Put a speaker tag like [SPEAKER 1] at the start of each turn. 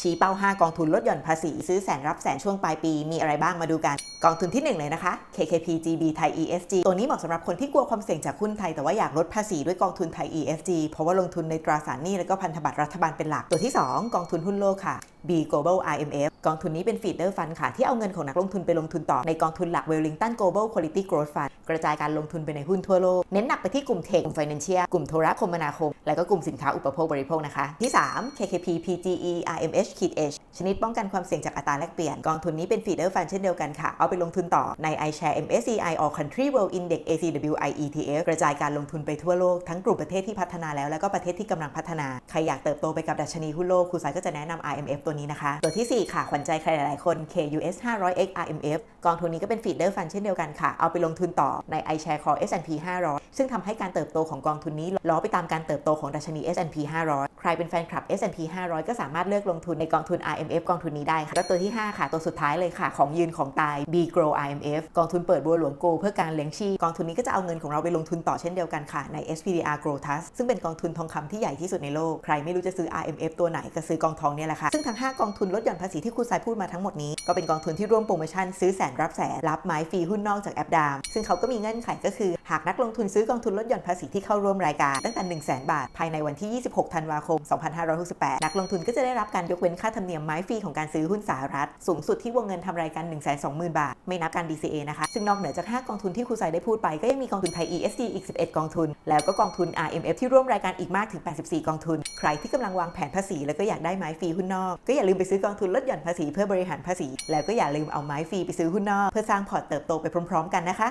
[SPEAKER 1] ชี้เป้า 5 กองทุนลดหย่อนภาษี ซื้อแสนรับแสนช่วงปลายปี มีอะไรบ้างมาดูกัน กองทุนที่ 1 เลยนะคะ KKP GB Thai ESG ตัวนี้เหมาะสำหรับคนที่กลัวความเสี่ยงจากหุ้นไทยแต่ว่าอยากลดภาษีด้วยกองทุนไทย ESG เพราะว่าลงทุนในตราสารหนี้และก็พันธบัตรรัฐบาลเป็นหลัก ตัวที่ 2 กองทุนหุ้นโลกค่ะ B Global IMF กองทุนนี้เป็นฟีดเดอร์ฟันค่ะ ที่เอาเงินของนักลงทุนไปลงทุนต่อในกองทุนหลัก Wellington Global Quality Growth Fund กระจายการลงทุนไปในหุ้นทั่วโลก เน้นหนักไปที่กลุ่มเทคกลุ่ม Financial กลุ่มโทรคมนาคม และก็กลุ่มสินค้าอุปโภคบริโภคนะคะ ที่ 3 KKP PGE RMH H ชนิดป้องกันความเสี่ยงจากอัตราแลกเปลี่ยน กองทุนนี้เป็นฟีดเดอร์ฟันเช่นเดียวกันค่ะ เอาไปลงทุนต่อใน iShare MSCI All Country World Index ACWI ETF กระจายการลงทุนไปทั่วโลกทั้งกลุ่มประเทศที่พัฒนาแล้วและก็ประเทศที่กำลังพัฒนาใครอยากเติบโตไปกับดัชนีหุ้นโลกครูสายก็จะแนะนำ IMF ตัวนี้นะคะ ตัวทีสี่ 4 ค่ะ ขวัญใจใครหลายๆคน KUS 500X RMF กองทุนนี้ก็เป็นฟีดเดอร์ฟันเช่นเดียวกันค่ะ เอาไปลงทุนต่อใน iShare Core S&P 500 ซึ่งทำให้การเติบโตของกองทุนนี้ล้อไปตามการเติบโตของดัชนี S&P 500 ใครเป็นแฟนคลับ S&P 500 ก็สามารถเลือกลงทุนในกองทุน IMF กองทุนนี้ได้ค่ะแล้วตัวที่ 5 ค่ะ ตัวสุดท้ายเลยค่ะ ของยืนของตาย B Grow IMF กองทุนเปิดบัวหลวงโกเพื่อการเลี้ยงชีพกองทุนนี้ก็จะเอาเงินของเราไปลงทุนต่อเช่นเดียวกันค่ะใน SPDR Grow Trust ซึ่งเป็นกองทุนทองคำที่ใหญ่ที่สุดในโลกใครไม่รู้จะซื้อ IMF ตัวไหนก็ซื้อกองทองเนี่ยแหละค่ะซึ่งทั้ง5 กองทุนลดหย่อนภาษีที่คุณสายพูดมาทั้งหมดนี้ ก็เป็นกองทุนที่ร่วมโปรโมชั่นซื้อแสนรับแสนรับไม้ฟรีหุ้นนอกจากแอปดาม ซึ่งเขาก็มีเงื่อนไขก็คือ หากนักลงทุนซื้อกองทุนลดหย่อนภาษีที่เข้าร่วมรายการตั้งแต่ 1 0 0 0 0แบาท ภายในวันที่ 26 ธันวาคม 2568 นักลงทุนก็จะได้รับการยกเว้นค่าธรรมเนียมไม้ฟรีของการซื้อหุ้นสหรัฐ สูงสุดที่วงเงินทำรายการ 120,000 บาท ไม่นับการ DCA นะคะ ซึ่งนอกเหนือจาก 5 กองทุนที่ครูสายได้พูดไป ก็ยังมีกองทุนไทย ESG อีก 11 กองทุน แล้วก็กองทุน RMF ที่ร่วมรายการอีกมากถึง 84 กองทุน ใครที่กำลังวางแผนภาษีแล้วก็อยากได้ไม้ฟรีหุ้นนอก ก็อย่าลืมไปซื้อกองทุนลดหย่อนภาษีเพื่อบริหารภาษี แล้วก็อย่าลืมเอาไม้ฟรีไปซื้อหุ้นนอกเพื่อสร้างพอร์ตเติบโตไปพร้อม ๆ กันนะคะ